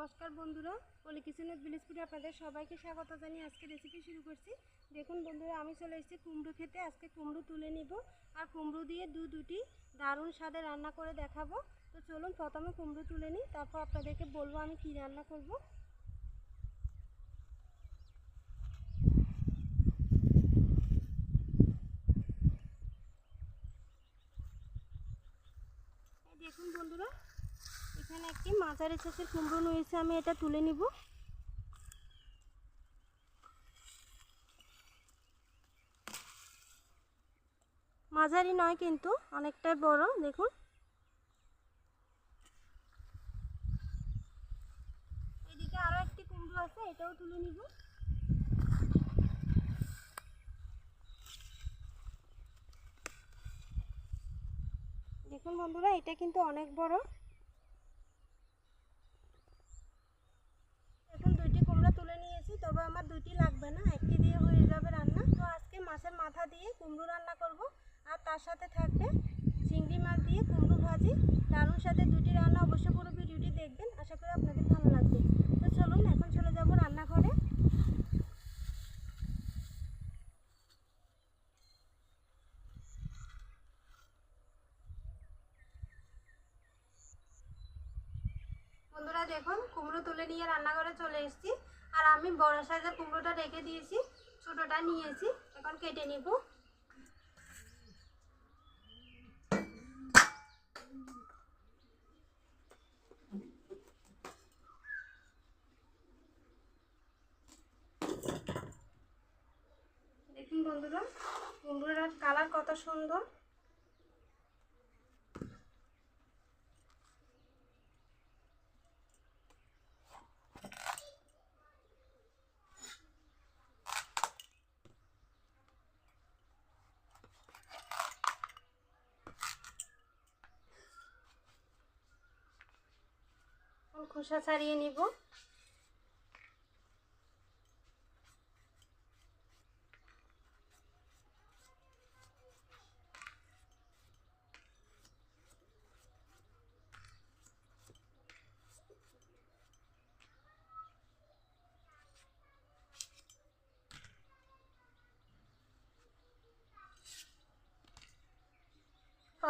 নমস্কার বন্ধুরা অলি কিচেনের বিলিসপুরে আপনাদের সবাইকে স্বাগত জানিয়ে আজকে রেসিপি শুরু করছি। দেখুন বন্ধুরা, আমি চলে এসেছি কুমড়ো খেতে। আজকে কুমড়ো তুলে নিব আর কুমড়ো দিয়ে দু দুটি দারুণ স্বাদে রান্না করে দেখাবো। তো চলুন প্রথমে কুমড়ো তুলে নিই, তারপর আপনাদেরকে বলব আমি কি রান্না করব এই দেখুন বন্ধুরা এখানে একটি মাঝারি চাষের কুমড়ো রয়েছে আমি এটা তুলে নিব। মাঝারি নয় কিন্তু অনেকটাই বড়, দেখুন। এদিকে আরও একটি কুমড়ো আছে, এটাও তুলে নিব। দেখুন বন্ধুরা, এটা কিন্তু অনেক বড় এখন দুইটি কুমড়া তুলে নিয়েছি তবে আমার দুইটি লাগবে না একটি দিয়ে হয়ে যাবে রান্না তো আজকে মাছের মাথা দিয়ে কুমড়ো রান্না করব আর তার সাথে থাকবে চিংড়ি মাছ দিয়ে কুমড়ো ভাজি দারুণ সাথে দুটি রান্না অবশ্যই পুরো ভিডিওটি দেখবেন। আশা করি আপনাদের ভালো লাগবে। তো চলুন, এখন চলে যাব রান্নাঘরে। বন্ধুরা, দেখুন, কুমড়ো তুলে নিয়ে রান্নাঘরে চলে এসেছি। আর আমি বড় সাইজের কুমড়োটা রেখে দিয়েছি, ছোটোটা নিয়েছি। এখন কেটে নিব। দেখুন বন্ধুরা কালার কত সুন্দর। খোসা ছাড়িয়ে নিব।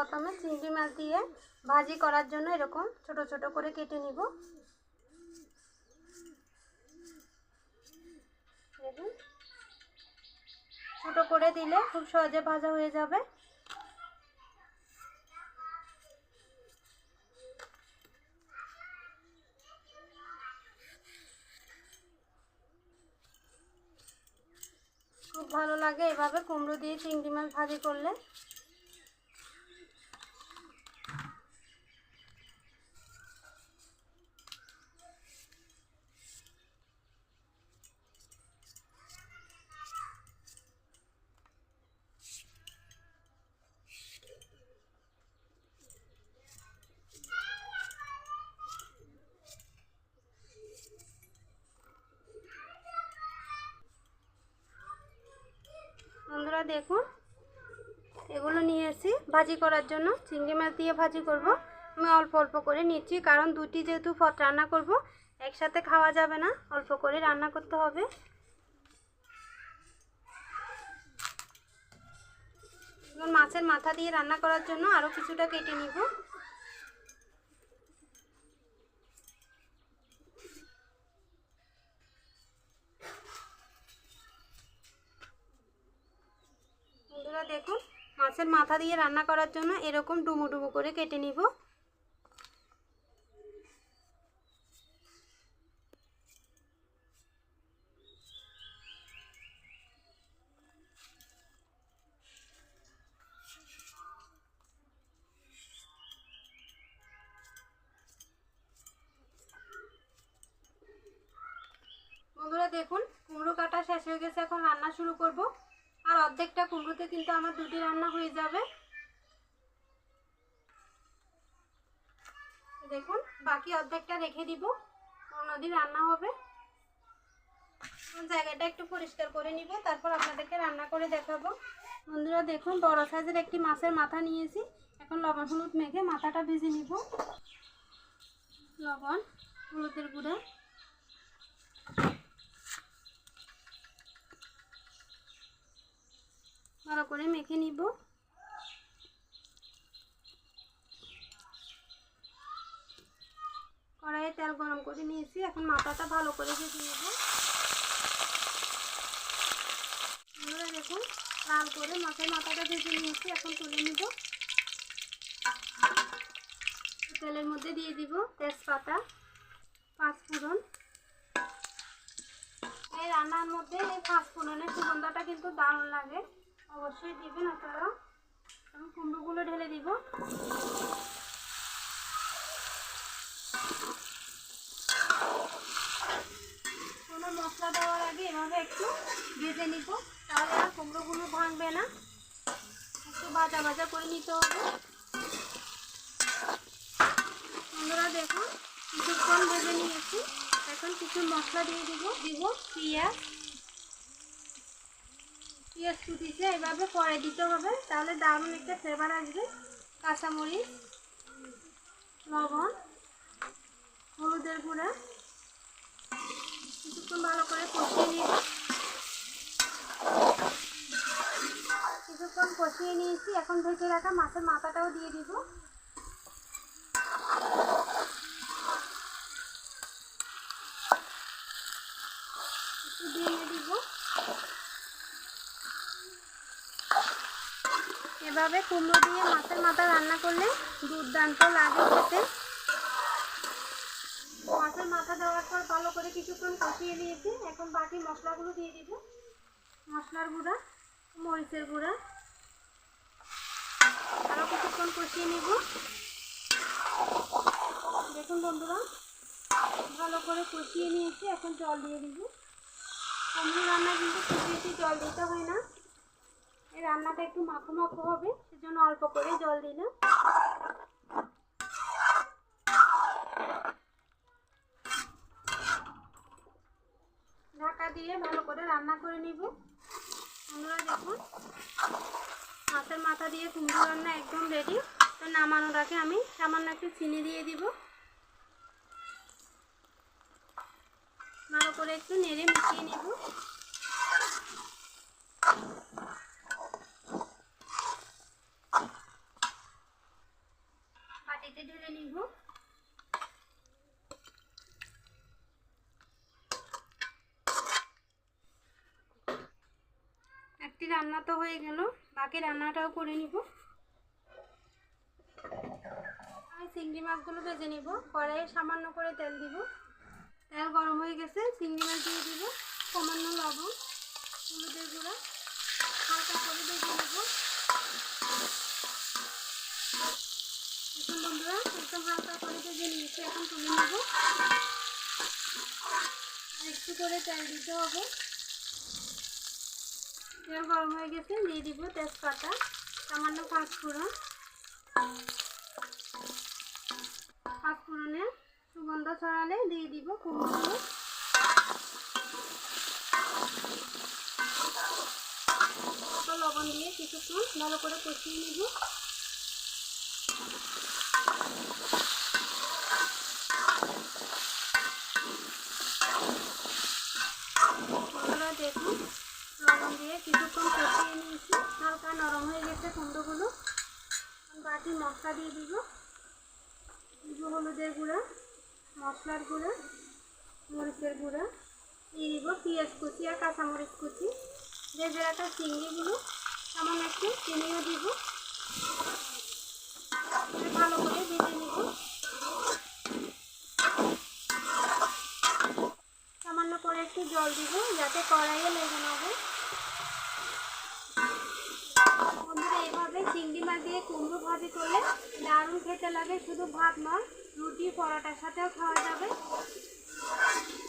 প্রথমে চিংড়ি মাছ দিয়ে ভাজি করার জন্য এরকম ছোট ছোট করে কেটে নিব। দেখুন। ছোট করে দিলে খুব সহজে ভাজা হয়ে যাবে। খুব ভালো লাগে এভাবে কুমড়ো দিয়ে চিংড়ি মাছ ভাজি করলে। বন্ধুরা দেখুন, এগুলো নিয়ে এসি ভাজি করার জন্য চিংড়ি মাছ দিয়ে ভাজি করব। আমি অল্প অল্প করে নিচ্ছি, কারণ দুটি যেহেতু পথ রান্না করব, একসাথে খাওয়া যাবে না, অল্প করে রান্না করতে হবে। মাছের মাথা দিয়ে রান্না করার জন্য আরও কিছুটা কেটে নিব। বন্ধুরা দেখুন, মাছের মাথা দিয়ে রান্না করার জন্য এরকম ডুমু ডুমু করে কেটে নিব। দেখুন, কুমড়ো কাটা শেষ হয়ে গেছে, এখন রান্না শুরু করব। অর্ধেকটা কুমড়োতে কিন্তু আমার দুটি রান্না হয়ে যাবে। দেখুন, বাকি অর্ধেকটা রেখে দিব অন্যদিন রান্না হবে। জায়গাটা একটু পরিষ্কার করে নিব, তারপর আপনাদেরকে রান্না করে দেখাবো। বন্ধুরা, দেখুন, বড় সাইজের একটি মাছের মাথা নিয়েছি। এখন লবণ হলুদ মেখে মাথাটা ভেজে নিব। লবণ, হলুদের গুঁড়া। ভালো করে মেখে নিব। কড়াইয়ে তেল গরম করে নিয়েছি, এখন মাথাটা ভালো করে ভেজে নেব। দেখুন, লাল করে মাথায় মাথাটা ভেজে নিয়েছি, এখন তুলে নিব। তেলের মধ্যে দিয়ে দিব তেজপাতা, পাঁচফোড়ন। এই রান্নার মধ্যে এই পাঁচফোড়নের সুগন্ধটা কিন্তু দারুণ লাগে। অবশ্যই দিবেন আপনারা। আমি কুমড়োগুলো ঢেলে দিব। কোনো মশলা দেওয়ার আগে এভাবে একটু ভেজে নিব, তাহলে আর কুমড়োগুলো ভাঙবে না। একটু ভাজা ভাজা করে নিতে হবে। বন্ধুরা দেখুন, কিছুক্ষণ ভেজে নিয়েছি। এখন কিছু মশলা দিয়ে দিব দিব পেঁয়াজ পেঁয়াজ কুটিছে, এভাবে পরে দিতে হবে। তাহলে দারুণ একটা ফ্লেভার আসবে। কাঁচামরিচ, লবণ, হলুদের গুঁড়া। কিছুক্ষণ ভালো করে কষিয়ে নিয়ে কিছুক্ষণ কষিয়ে নিয়েছি। এখন ভেজে রাখা মাছের মাথাটাও দিয়ে দিব। একটু দিয়ে দিব। এভাবে কুমড়ো দিয়ে মাছের মাথা রান্না করলে দুর্দান্ত লাগে খেতে। মাছের মাথা দেওয়ার পর ভালো করে কিছুক্ষণ কষিয়ে নিয়েছি। এখন বাকি মশলাগুলো দিয়ে দিব। মশলার গুঁড়া, মরিচের গুঁড়া। আরও কিছুক্ষণ কষিয়ে নিব। দেখুন বন্ধুরা, ভালো করে কষিয়ে নিয়েছি। এখন জল দিয়ে দিব। কুমড়ো রান্না কিন্তু খুব বেশি জল দিতে হয় না। রান্নাটা একটু মাখো মাখো হবে, সেজন্য অল্প করে জল দিলাম। ঢাকা দিয়ে ভালো করে রান্না করে নিব। বন্ধুরা দেখুন মাছের মাথা দিয়ে কুমড়ো রান্না একদম রেডি তো নামানোর আগে আমি সামান্য একটু চিনি দিয়ে দিব। ভালো করে একটু নেড়ে মিশিয়ে নিব পাটিতে ঢেলে নিব একটি রান্না তো হয়ে গেল, বাকি রান্নাটাও করে নিব। আমি চিংড়ি মাছগুলো ভেজে নিব, কড়াইয়ে সামান্য করে তেল দিব। তেল গরম হয়ে গেছে, চিংড়ি মাছ দিয়ে দিব, সামান্য লবণ, হলুদের গুঁড়া, হালকা করে ভেজে নেব। এখন বন্ধুরা একদম হালকা করে ভেজে নিয়েছি, এখন তুলে নেব। একটু করে তেল দিতে হবে। তেল গরম হয়ে গেছে, দিয়ে দিব তেজপাতা, সামান্য পাঁচফোড়ন পাঁচফোড়নে সুগন্ধ ছড়ালে দিয়ে দিব কুমড়ো। লবণ দিয়ে কিছুক্ষণ ভালো করে কষিয়ে নিব বন্ধুরা দেখুন লবণ দিয়ে কিছুক্ষণ কষিয়ে নিয়েছি হালকা নরম হয়ে গেছে কুমড়োগুলো বাকি মশলা দিয়ে দিব। দিব হলুদের গুঁড়া, মশলার গুঁড়া, মরিচের গুঁড়া দিয়ে দিব, পেঁয়াজ কুচি আর কাঁচামরিচ কুচি। ভেজে রাখা চিংড়িগুলো সামান্য একটু চিনিও দিব। ভালো করে ভেজে নিব। সামান্য করে একটু জল দিব, যাতে কড়াইয়ে লেগে না হয় বন্ধুরা এভাবে চিংড়ি মাছ কুমড়ো ভাজি করলে দারুণ খেতে লাগে, শুধু ভাত নয়, রুটি, পরোটার সাথেও খাওয়া যাবে।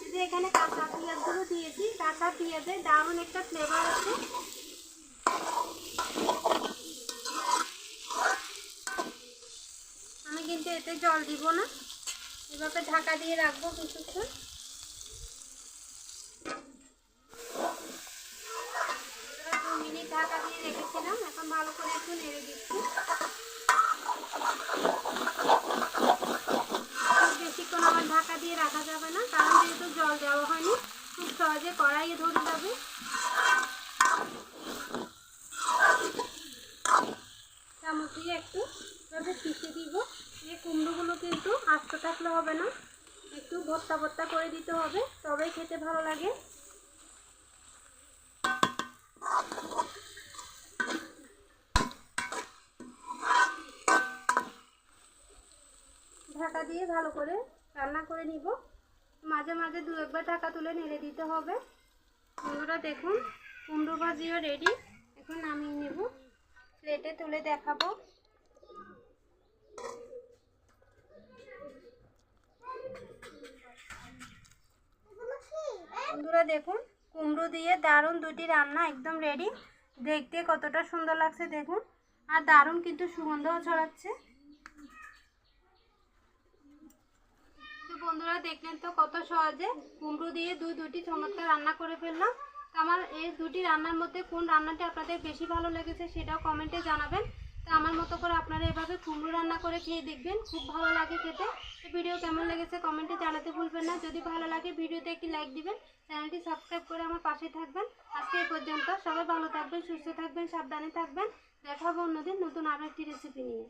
এই যে এখানে কাঁচা পেঁয়াজগুলো দিয়েছি, কাঁচা পেঁয়াজের দারুণ একটা ফ্লেভার আছে। আমি কিন্তু এতে জল দিব না, এভাবে ঢাকা দিয়ে রাখব কিছুক্ষণ এবার দু মিনিট ঢাকা দিয়ে রেখেছিলাম এখন ভালো করে একটু নেড়ে দিচ্ছি। বেশিক্ষণ আবার ঢাকা দিয়ে রাখা যাবে না, কারণ যেহেতু জল দেওয়া হয়নি, খুব সহজে কড়াইয়ে ধরে যাবে। একটু এভাবে দিব। এই কুমড়োগুলো কিন্তু আস্ত থাকলে হবে না, একটু ভর্তা ভর্তা করে দিতে হবে, তবেই খেতে ভালো লাগে। ঢাকা দিয়ে ভালো করে রান্না করে নিব। মাঝে মাঝে দু একবার ঢাকা তুলে নেড়ে দিতে হবে। বন্ধুরা দেখুন, কুমড়ো ভাজিও রেডি এখন নামিয়ে নেব। প্লেটে তুলে দেখাবো। বন্ধুরা দেখুন, কুমড়ো দিয়ে দারুণ দুটি রান্না একদম রেডি দেখতে কতটা সুন্দর লাগছে দেখুন। আর দারুণ কিন্তু সুগন্ধও ছড়াচ্ছে। বন্ধুরা, দেখলেন তো কত সহজে কুমড়ো দিয়ে দুই দুটি চমৎকার রান্না করে ফেললাম। আমার এই দুটি রান্নার মধ্যে কোন রান্নাটি আপনাদের বেশি ভালো লেগেছে সেটাও কমেন্টে জানাবেন। তো আমার মতো করে আপনারা এভাবে কুমড়ো রান্না করে খেয়ে দেখবেন, খুব ভালো লাগে খেতে। তো ভিডিও কেমন লেগেছে কমেন্টে জানাতে ভুলবেন না। যদি ভালো লাগে ভিডিওতে একটি লাইক দিবেন, চ্যানেলটি সাবস্ক্রাইব করে আমার পাশে থাকবেন। আজকে এই পর্যন্ত সবাই ভালো থাকবেন, সুস্থ থাকবেন, সাবধানে থাকবেন। দেখা হবে অন্যদিন নতুন আরও একটি রেসিপি নিয়ে।